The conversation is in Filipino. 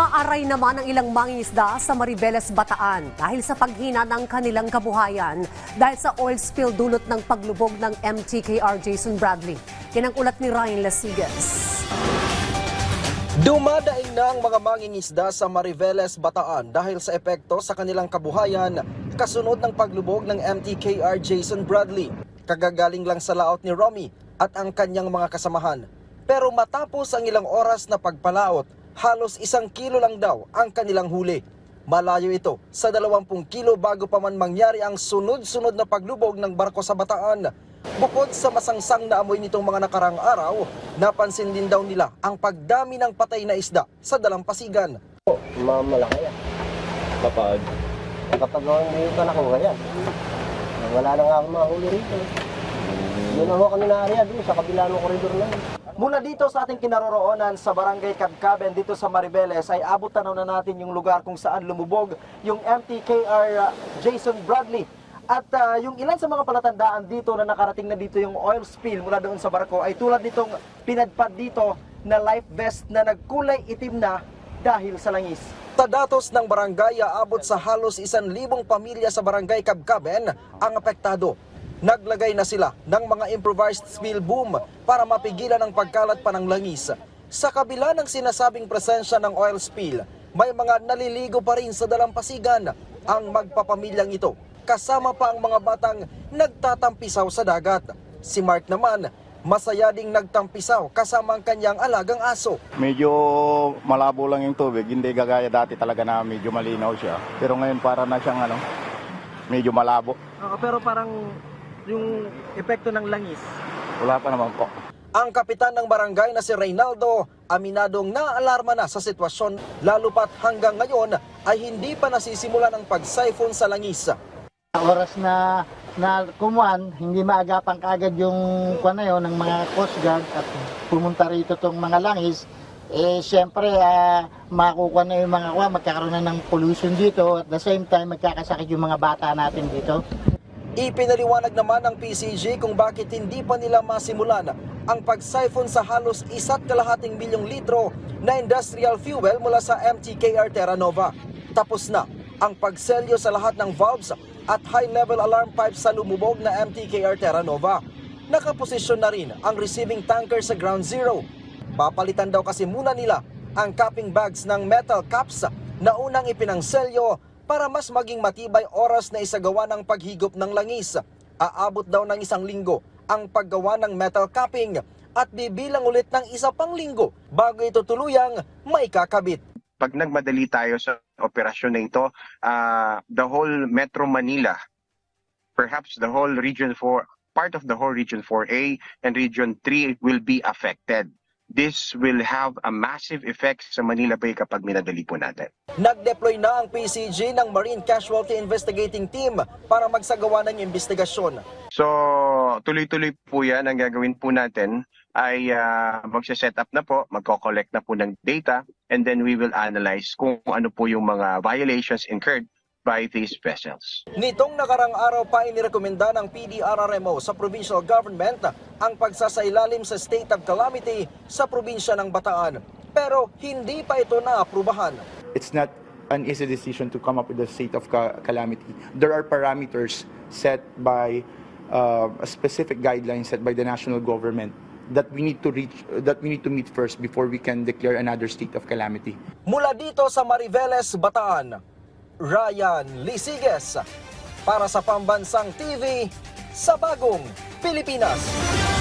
Umaaray naman ang ilang mangingisda sa Maribeles, Bataan dahil sa paghina ng kanilang kabuhayan dahil sa oil spill dulot ng paglubog ng MTKR Jason Bradley. Yan ang ulat ni Ryan Lasigas. Dumadaing na ang mga mangingisda sa Mariveles, Bataan dahil sa epekto sa kanilang kabuhayan kasunod ng paglubog ng MTKR Jason Bradley. Kagagaling lang sa laot ni Romy at ang kanyang mga kasamahan. Pero matapos ang ilang oras na pagpalaot, halos isang kilo lang daw ang kanilang huli. Malayo ito sa 20 kilo bago pa man mangyari ang sunod-sunod na paglubog ng barko sa Bataan. Bukod sa masangsang na amoy nitong mga nakarang araw, napansin din daw nila ang pagdami ng patay na isda sa dalampasigan. Mga malaki yan. Kapag Kapag hindi ko nakuha yan. Wala na nga akong mahuli rito. Doon na ho kami naariya doon sa kabila ng koridor na yun. Mula dito sa ating kinaroroonan sa Barangay Cabcaben dito sa Maribeles ay abot tanaw na natin yung lugar kung saan lumubog yung MTKR uh, Jason Bradley. At uh, yung ilan sa mga palatandaan dito na nakarating na dito yung oil spill mula doon sa barko ay tulad nitong pinadpad dito na life vest na nagkulay itim na dahil sa langis. Tadatos ng barangay aabot sa halos isan libong pamilya sa barangay Cabcaben ang apektado. Naglagay na sila ng mga improvised spill boom para mapigilan ang pagkalat pa ng langis. Sa kabila ng sinasabing presensya ng oil spill, may mga naliligo pa rin sa dalampasigan ang magpapamilyang ito. Kasama pa ang mga batang nagtatampisaw sa dagat. Si Mark naman, masaya ding nagtampisaw kasama ang kanyang alagang aso. medyo malabo lang yung tubig, hindi gagaya dati talaga na medyo malinaw siya. Pero ngayon para na siyang ano, medyo malabo. pero parang yung epekto ng langis. Wala pa naman po. Ang kapitan ng barangay na si Reynaldo, aminadong naalarma na sa sitwasyon lalo pat hanggang ngayon ay hindi pa nasisimulan ang pag-siphon sa langis. oras na na kumuan, hindi maagapan kaagad yung kuan na yun, ng mga Coast Guard at pumunta rito tong mga langis, eh siyempre ah, makukuha na yung mga kuan, magkakaroon na ng pollution dito at the same time magkakasakit yung mga bata natin dito. Ipinaliwanag naman ng PCG kung bakit hindi pa nila masimulan ang pag-siphon sa halos isa't kalahating milyong litro na industrial fuel mula sa MTKR Terra Nova. Tapos na ang pagselyo sa lahat ng valves at high-level alarm pipes sa lumubog na MTKR Terra Nova. Nakaposisyon na rin ang receiving tanker sa ground zero. Papalitan daw kasi muna nila ang capping bags ng metal caps na unang ipinangselyo para mas maging matibay oras na isagawa ng paghigop ng langis. Aabot daw ng isang linggo ang paggawa ng metal capping at bibilang ulit ng isa pang linggo bago ito tuluyang maikakabit. pag nagmadali tayo sa operasyon na ito, uh, the whole Metro Manila, perhaps the whole Region 4, part of the whole Region 4A and Region 3 will be affected. This will have a massive effect sa Manila Bay kapag minadali po natin. Nag-deploy na ang PCG ng Marine Casualty Investigating Team para magsagawa ng investigasyon. So, tuloy-tuloy po yan. Ang gagawin po natin ay uh, magse-set up na po, magko-collect na po ng data, and then we will analyze kung ano po yung mga violations incurred by these vessels. Nitong nakarang araw pa inirekomenda ng PDRRMO sa provincial government ang pagsasailalim sa state of calamity sa probinsya ng Bataan. Pero hindi pa ito naaprubahan. it's not an easy decision to come up with a state of ca- calamity. There are parameters set by uh, a specific guidelines set by the national government that we need to reach, that we need to meet first before we can declare another state of calamity. Mula dito sa Mariveles, Bataan, Ryan Lisiges para sa Pambansang TV sa Bagong Pilipinas.